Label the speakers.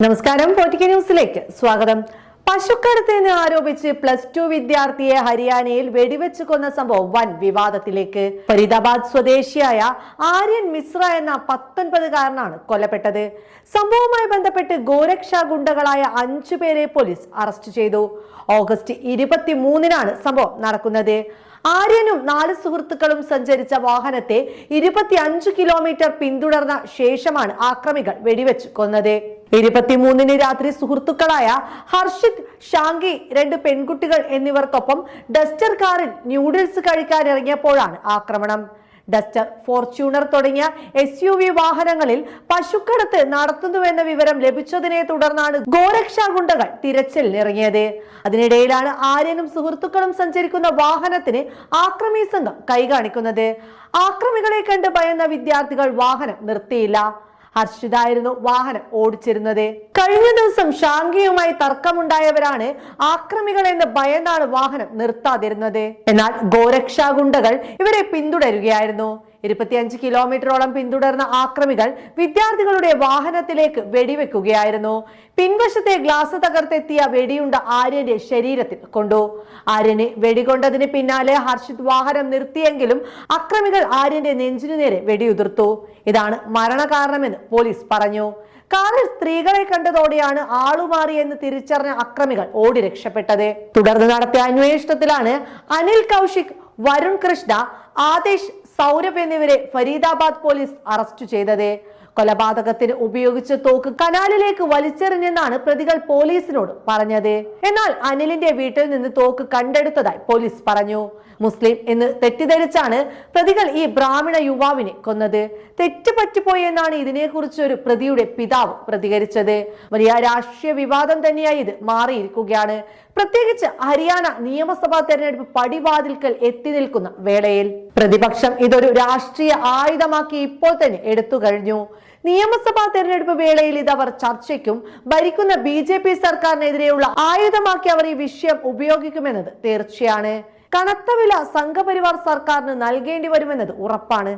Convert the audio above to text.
Speaker 1: നമസ്കാരം. പോറ്റിക്ക ന്യൂസിലേക്ക് സ്വാഗതം. പശുക്കടത്തിന് ആരോപിച്ച് പ്ലസ് ടു വിദ്യാർത്ഥിയെ ഹരിയാനയിൽ വെടിവെച്ച് കൊന്ന സംഭവം വൻ വിവാദത്തിലേക്ക്. ഫരീദാബാദ് സ്വദേശിയായ ആര്യൻ മിശ്ര എന്ന പത്തൊൻപതുകാരനാണ് കൊല്ലപ്പെട്ടത്. സംഭവവുമായി ബന്ധപ്പെട്ട് ഗോരക്ഷാ ഗുണ്ടകളായ അഞ്ചു പേരെ പോലീസ് അറസ്റ്റ് ചെയ്തു. ഓഗസ്റ്റ് ഇരുപത്തിമൂന്നിനാണ് സംഭവം നടക്കുന്നത്. ആര്യനും നാല് സുഹൃത്തുക്കളും സഞ്ചരിച്ച വാഹനത്തെ ഇരുപത്തിയഞ്ച് കിലോമീറ്റർ പിന്തുടർന്ന ശേഷമാണ് ആക്രമികൾ വെടിവെച്ച് കൊന്നത്. ഇരുപത്തിമൂന്നിന് രാത്രി സുഹൃത്തുക്കളായ ഹർഷിത് ഷാങ്കി രണ്ട് പെൺകുട്ടികൾ എന്നിവർക്കൊപ്പം ഡസ്റ്റർ കാറിൽ ന്യൂഡിൽസ് കഴിക്കാൻ ഇറങ്ങിയപ്പോഴാണ് ആക്രമണം. ഡസ്റ്റർ ഫോർച്യൂണർ തുടങ്ങിയ എസ് യു വി വാഹനങ്ങളിൽ പശുക്കടത്ത് നടത്തുന്നുവെന്ന വിവരം ലഭിച്ചതിനെ തുടർന്നാണ് ഗോരക്ഷാ ഗുണ്ടകൾ തിരച്ചിലിനിറങ്ങിയത് അതിനിടയിലാണ് ആര്യനും സുഹൃത്തുക്കളും സഞ്ചരിക്കുന്ന വാഹനത്തിന് ആക്രമി സംഘം കൈകാണിക്കുന്നത്. ആക്രമികളെ കണ്ട് ഭയന്ന വിദ്യാർത്ഥികൾ വാഹനം നിർത്തിയില്ല. ഹർഷിതായിരുന്നു വാഹനം ഓടിച്ചിരുന്നത്. കഴിഞ്ഞ ദിവസം ഷാങ്കിയുമായി തർക്കമുണ്ടായവരാണ് ആക്രമികൾ എന്ന് ഭയന്നാണ് വാഹനം നിർത്താതിരുന്നത്. എന്നാൽ ഗോരക്ഷാ ഗുണ്ടകൾ ഇവരെ പിന്തുടരുകയായിരുന്നു. ഇരുപത്തിയഞ്ച് കിലോമീറ്ററോളം പിന്തുടർന്ന ആക്രമികൾ വിദ്യാർത്ഥികളുടെ വാഹനത്തിലേക്ക് വെടിവെക്കുകയായിരുന്നു. പിൻവശത്തെ ഗ്ലാസ് തകർത്തെത്തിയ വെടിയുണ്ട ആര്യന്റെ ശരീരത്തിൽ കൊണ്ടു. ആര്യനെ വെടികൊണ്ടതിന് പിന്നാലെ ഹർഷിത് വാഹനം നിർത്തിയെങ്കിലും അക്രമികൾ ആര്യന്റെ നെഞ്ചിനു നേരെ വെടിയുതിർത്തു. ഇതാണ് മരണകാരണമെന്ന് പോലീസ് പറഞ്ഞു. കാറിൽ സ്ത്രീകളെ കണ്ടതോടെയാണ് ആളുമാറിയെന്ന് തിരിച്ചറിഞ്ഞ അക്രമികൾ ഓടി രക്ഷപ്പെട്ടത്. തുടർന്ന് നടത്തിയ അന്വേഷണത്തിലാണ് അനിൽ കൗശിക് വരുൺ കൃഷ്ണ ആദേശ് സൗരഭ് എന്നിവരെ ഫരീദാബാദ് പോലീസ് അറസ്റ്റ് ചെയ്തത്. കൊലപാതകത്തിന് ഉപയോഗിച്ച തോക്ക് കനാലിലേക്ക് വലിച്ചെറിഞ്ഞെന്നാണ് പ്രതികൾ പോലീസിനോട് പറഞ്ഞത്. എന്നാൽ അനിലിന്റെ വീട്ടിൽ നിന്ന് തോക്ക് കണ്ടെടുത്തതായി പോലീസ് പറഞ്ഞു. മുസ്ലിം എന്ന് തെറ്റിദ്ധരിച്ചാണ് പ്രതികൾ ഈ ബ്രാഹ്മണ യുവാവിനെ കൊന്നത്. തെറ്റ് പറ്റിപ്പോയി എന്നാണ് ഇതിനെക്കുറിച്ച് ഒരു പ്രതിയുടെ പിതാവ് പ്രതികരിച്ചത്. വലിയ രാഷ്ട്രീയ വിവാദം തന്നെയായി ഇത് മാറിയിരിക്കുകയാണ്. പ്രത്യേകിച്ച് ഹരിയാന നിയമസഭാ തെരഞ്ഞെടുപ്പ് പടിവാതിൽക്കൽ എത്തി നിൽക്കുന്ന വേളയിൽ. പ്രതിപക്ഷം ഇതൊരു രാഷ്ട്രീയ ആയുധമാക്കി ഇപ്പോൾ തന്നെ എടുത്തു കഴിഞ്ഞു. നിയമസഭാ തെരഞ്ഞെടുപ്പ് വേളയിൽ ഇത് അവർ ചർച്ചയ്ക്കും ഭരിക്കുന്ന ബി ജെ പി സർക്കാരിനെതിരെയുള്ള ആയുധമാക്കി അവർ ഈ വിഷയം ഉപയോഗിക്കുമെന്നത് തീർച്ചയാണ്. കനത്ത വില സംഘപരിവാർ സർക്കാരിന് നൽകേണ്ടി വരുമെന്നത് ഉറപ്പാണ്.